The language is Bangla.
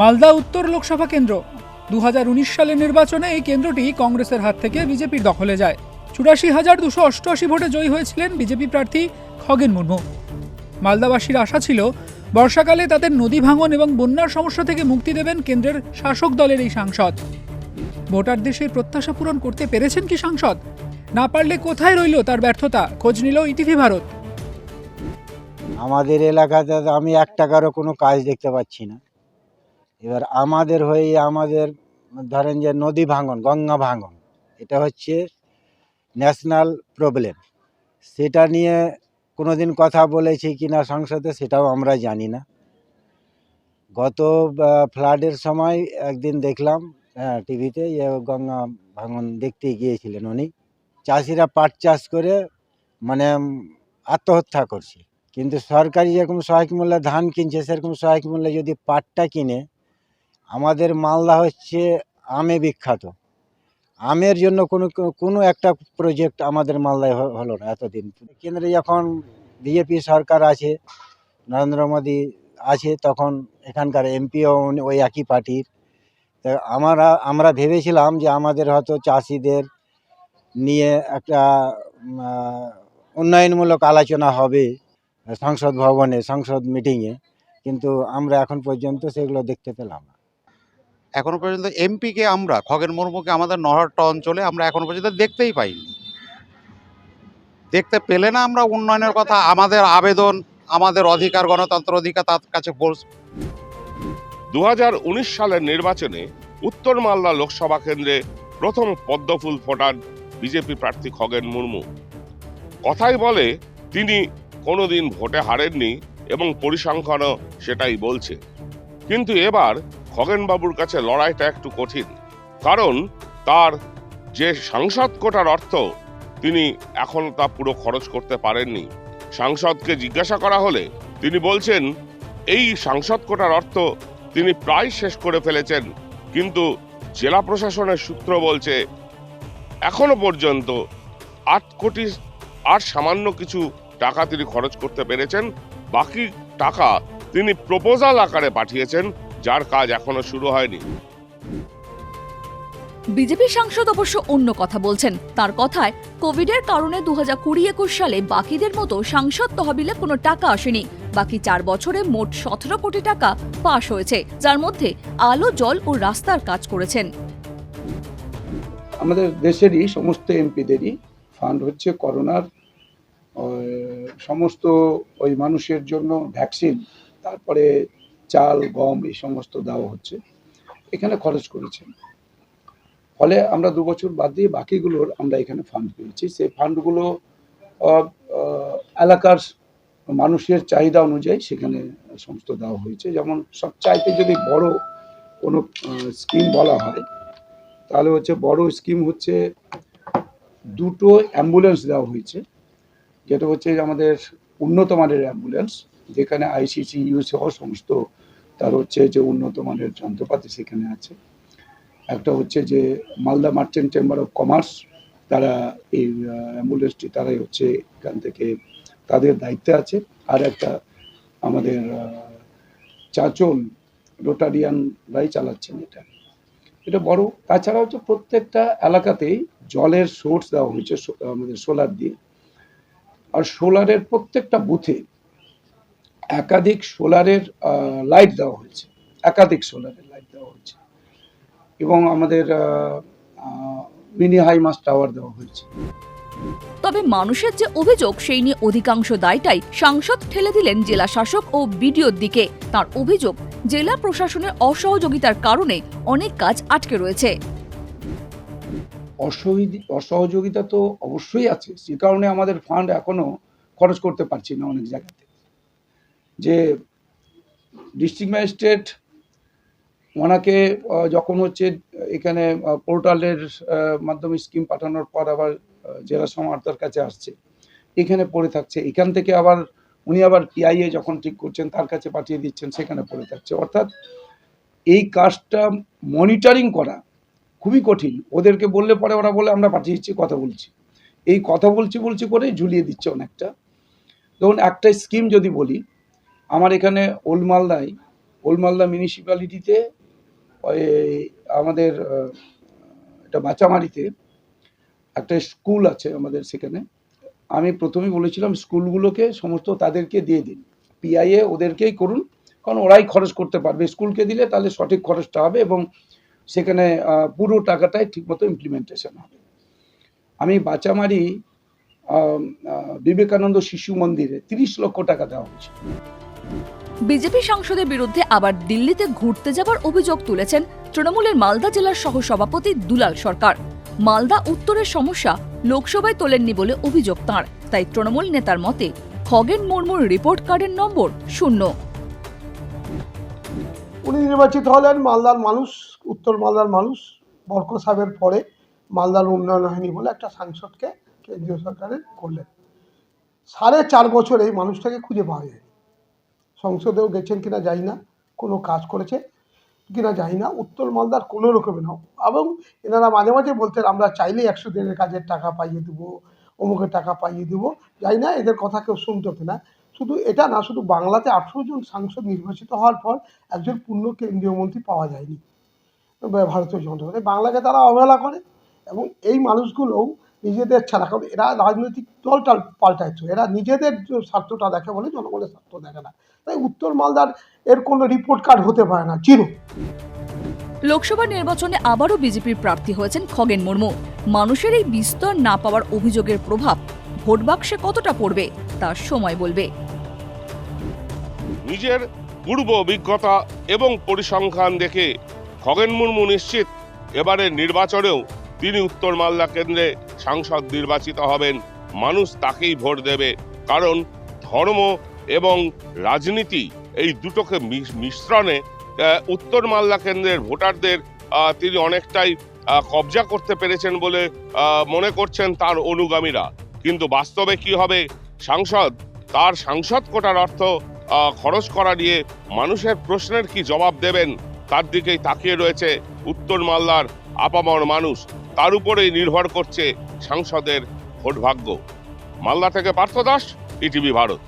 মালদা উত্তর লোকসভা কেন্দ্র। দু হাজার উনিশ সালের নির্বাচনে এই কেন্দ্রটি কংগ্রেসের হাত থেকে বিজেপির দখলে যায়। চুরাশি হাজার দুশো অষ্টআশি ভোটে জয়ী হয়েছিলেন বিজেপি প্রার্থী খগেন মুর্মু। মালদাবাসীর আশা ছিল, বর্ষাকালে তাদের নদী ভাঙন এবং বন্যার সমস্যা থেকে মুক্তি দেবেন কেন্দ্রের শাসক দলের এই সাংসদ। ভোটারদের সেই প্রত্যাশা পূরণ করতে পেরেছেন কি সাংসদ? না পারলে কোথায় রইল তার ব্যর্থতা? খোঁজ নিল ইটিভি ভারত। আমাদের এলাকাতে আমি এক টাকারও কোনো কাজ দেখতে পাচ্ছি না। এবার আমাদের হয়ে আমাদের ধরেন যে নদী ভাঙন, গঙ্গা ভাঙন, এটা হচ্ছে ন্যাশনাল প্রবলেম সেটা নিয়ে কোনোদিন কথা বলেছি কি না সংসদে সেটাও আমরা জানি না। গত ফ্লাডের সময় একদিন দেখলাম হ্যাঁ টিভিতে যে গঙ্গা ভাঙন দেখতে গিয়েছিলেন উনি। চাষিরা পাট চাষ করে মানে আত্মহত্যা করছে। কিন্তু সরকারি যেরকম সহায়ক মূল্যে ধান কিনছে, সেরকম সহায়ক মূল্যে যদি পাটটা কিনে আমাদের মালদা হচ্ছে আমে বিখ্যাত। আমের জন্য কোনো কোনো একটা প্রজেক্ট আমাদের মালদায় হলো না এতদিন। কেন্দ্রে যখন বিজেপি সরকার আছে, নরেন্দ্র মোদী আছে, তখন এখানকার এমপিও ওই একই পার্টির। তা আমরা আমরা ভেবেছিলাম যে আমাদের হয়তো চাষিদের নিয়ে একটা উন্নয়নমূলক আলোচনা হবে সংসদ ভবনে, সংসদ মিটিংয়ে কিন্তু আমরা এখন পর্যন্ত সেগুলো দেখতে পেলাম না। এখনও পর্যন্ত এমপিকে আমরা, খগেন মুর্মুকে আমাদের নহরটা অঞ্চলে আমরা এখনও পর্যন্ত দেখতেই পাইনি। দেখতে পেলে না আমরা উন্নয়নের কথা, আমাদের আবেদন, আমাদের অধিকার, গণতন্ত্র অধিকার তার কাছে পৌঁছ- দু হাজার উনিশ সালের নির্বাচনে উত্তর মালদা লোকসভা কেন্দ্রে প্রথম পদ্মফুল ফোটান বিজেপি প্রার্থী খগেন মুর্মু। কথাই বলে, তিনি কোনোদিন ভোটে হারেননি এবং পরিসংখ্যানও সেটাই বলছে। কিন্তু এবার খগেনবাবুর কাছে লড়াইটা একটু কঠিন। কারণ তার যে সাংসদ কোটার অর্থ, তিনি এখন তা পুরো খরচ করতে পারেননি। সাংসদকে জিজ্ঞাসা করা হলে তিনি বলছেন, এই সাংসদ কোটার অর্থ তিনি প্রায় শেষ করে ফেলেছেন, কিন্তু জেলা প্রশাসনের সূত্র বলছে, এখনও পর্যন্ত আট কোটি আর সামান্য কিছু টাকা তিনি খরচ করতে পেরেছেন। বাকি টাকা তিনি প্রপোজাল আকারে পাঠিয়েছেন যার কাজ এখনও শুরু হয়নি। বিজেপি সাংসদ অবশ্য অন্য কথা বলছেন। তার কথায় কোভিডের কারণে দু হাজার কুড়ি একুশ সালে বাকিদের মতো সাংসদ তহবিলে কোনো টাকা আসেনি। বাকি চার বছরে মোট সতেরো কোটি টাকা পাশ হয়েছে যার মধ্যে আলো জল ও রাস্তার কাজ করেছেন। আমাদের দেশেরই সমস্ত এমপিদেরই ফান্ড হচ্ছে করোনার সমস্ত ওই মানুষের জন্য ভ্যাকসিন তারপরে চাল, গম এই সমস্ত দেওয়া হচ্ছে। এখানে খরচ করেছেন ফলে আমরা দু বছর বাদ দিয়ে বাকিগুলোর আমরা এখানে ফান্ড পেয়েছি। সেই ফান্ডগুলো এলাকার মানুষের চাহিদা অনুযায়ী সেখানে সমস্ত দেওয়া হয়েছে। যেমন সব চাইতে যদি বড় কোনো স্কিম বলা হয়, তাহলে হচ্ছে বড় স্কিম হচ্ছে দুটো অ্যাম্বুলেন্স দেওয়া হয়েছে। যেটা হচ্ছে আমাদের উন্নত মানের অ্যাম্বুলেন্স যেখানে আইসিসি ইউ সহ সমস্ত, তার হচ্ছে যে উন্নত মানের যন্ত্রপাতি সেখানে আছে। একটা হচ্ছে যে Malda merchant chamber of commerce তারা এই অ্যাম্বুলেন্সটি তারাই হচ্ছে এখান থেকে তাদের দায়িত্বে আছে। আর একটা আমাদের চাচল রোটারিয়ানরাই চালাচ্ছেন এটা। এটা বড় তাছাড়া হচ্ছে প্রত্যেকটা এলাকাতেই জলের সোর্স দেওয়া হয়েছে আমাদের সোলার দিয়ে। আর সোলারের প্রত্যেকটা বুথে একাধিক সোলারের লাইট দেওয়া হয়েছে। একাধিক সোলারের লাইট দেওয়া হয়েছে। এবং আমাদের মিনি হাই মাস টাওয়ার দেওয়া হয়েছে। তবে মানুষের যে অভিযোগ সেই নিয়ে অধিকাংশ দায়টাই সাংসদ ঠেলে দিলেন জেলা শাসক ও বিডিওর দিকে। তার অভিযোগ জেলা প্রশাসনের অসহযোগিতার কারণে অনেক কাজ আটকে রয়েছে। অসহযোগিতা তো অবশ্যই আছে। সে কারণে আমাদের ফান্ড এখনও খরচ করতে পারছি না অনেক জায়গাতে। যে ডিস্ট্রিক্ট ম্যাজিস্ট্রেট ওনাকে যখন হচ্ছে, এখানে পোর্টালের মাধ্যমে স্কিম পাঠানোর পর আবার জেলা সমার্তার কাছে আসছে। এখানে পড়ে থাকছে। এখান থেকে আবার উনি আবার পিআইএ যখন ঠিক করছেন, তার কাছে পাঠিয়ে দিচ্ছেন, সেখানে পড়ে থাকছে। অর্থাৎ এই কাজটা মনিটরিং করা খুবই কঠিন। ওদেরকে বললে পরে ওরা বলে, আমরা পাঠিয়েছি, কথা বলছি। এই কথা বলছি বলছি করেই ঝুলিয়ে দিচ্ছে অনেকটা। ধরুন, একটা স্কিম যদি বলি আমার এখানে ওল্ড মালদায় ওল্ড মালদা মিউনিসিপ্যালিটিতে আমাদের এটা বাঁচামারিতে একটা স্কুল আছে আমাদের সেখানে। আমি প্রথমেই বলেছিলাম, স্কুলগুলোকে সমস্ত তাদেরকে দিয়ে দিন। পিআইএ ওদেরকেই করুন, কারণ ওরাই খরচ করতে পারবে। স্কুলকে দিলে তাহলে সঠিক খরচটা হবে এবং সেখানে পুরো টাকাটাই ঠিকমতো ইমপ্লিমেন্টেশন হবে। আমি বাঁচামারি বিবেকানন্দ শিশু মন্দিরে তিরিশ লক্ষ টাকা দেওয়া হয়েছে বিজেপি সাংসদের বিরুদ্ধে আবার দিল্লিতে ঘুরতে যাবার অভিযোগ তুলেছেন তৃণমূলের মালদা জেলার সহসভাপতি দুলাল সরকার। মালদা উত্তরের সমস্যা লোকসভায় তোলেননি বলে অভিযোগ তাঁর। তাই তৃণমূল নেতার মতে খগেন মুর্মুর রিপোর্ট কার্ডের নম্বর শূন্য। উনি নির্বাচিত হলেন মালদার মানুষ, উত্তর মালদার মানুষ। বরক সাহেবের পরে মালদার উন্নয়ন হয়নি বলে একটা সাংসদকে কেন্দ্রীয় সরকারের করলেন। সাড়ে চার বছর এই মানুষটাকে খুঁজে পাওয়া যায় সংসদেও গেছেন কিনা যাই না, কোনো কাজ করেছে কিনা যাই না, উত্তর মালদার কোনো রকমের না। এবং এনারা মাঝে মাঝে বলতেন, আমরা চাইলেই একশো দিনের কাজের টাকা পাইয়ে দেবো, অমুকের টাকা পাইয়ে দেবো। যাই না, এদের কথা কেউ শুনতো কিনা। শুধু এটা না, শুধু বাংলাতে আঠেরো জন সাংসদ নির্বাচিত হওয়ার পর একজন পূর্ণ কেন্দ্রীয় মন্ত্রী পাওয়া যায়নি। ভারতীয় জনতা বাংলাকে তারা অবহেলা করে এবং এই মানুষগুলোও নিজেদের ছাড়া। কারণ এরা রাজনৈতিক দল টাল পাল্টাইছে এরা নিজেদের যে স্বার্থটা দেখে বলে জনগণের স্বার্থ দেখে না। তাই উত্তর মালদার এর কোনো রিপোর্ট কার্ড হতে পারে না। চির লোকসভা নির্বাচনে আবারও বিজেপির প্রার্থী হয়েছেন খগেন মুর্মু। মানুষের এই বিস্তর না পাওয়ার অভিযোগের প্রভাব ভোট বাক্সে কতটা পড়বে তা সময় বলবে। নিজের পূর্ব অভিজ্ঞতা এবং পরিসংখ্যান দেখে খগেন মুর্মু নিশ্চিত এবারের নির্বাচনেও তিনি উত্তর মালদা কেন্দ্রে সাংসদ নির্বাচিত হবেন, মানুষ তাকেই ভোট দেবে। কারণ ধর্ম এবং রাজনীতি এই দুটোকে মিশ- মিশ্রণে উত্তর মালদা কেন্দ্রের ভোটারদের তিনি অনেকটাই কবজা করতে পেরেছেন বলে মনে করছেন তার অনুগামীরা। কিন্তু বাস্তবে কি হবে? সাংসদ, তার সাংসদ কোটার অর্থ খরচ করা নিয়ে মানুষের প্রশ্নের কি জবাব দেবেন? তার দিকেই তাকিয়ে রয়েছে উত্তর মালদার আপামর মানুষ। তার উপরেই নির্ভর করছে সাংসদের ভোট ভাগ্য মালদা থেকে পার্থ দাস ইটিভি ভারত।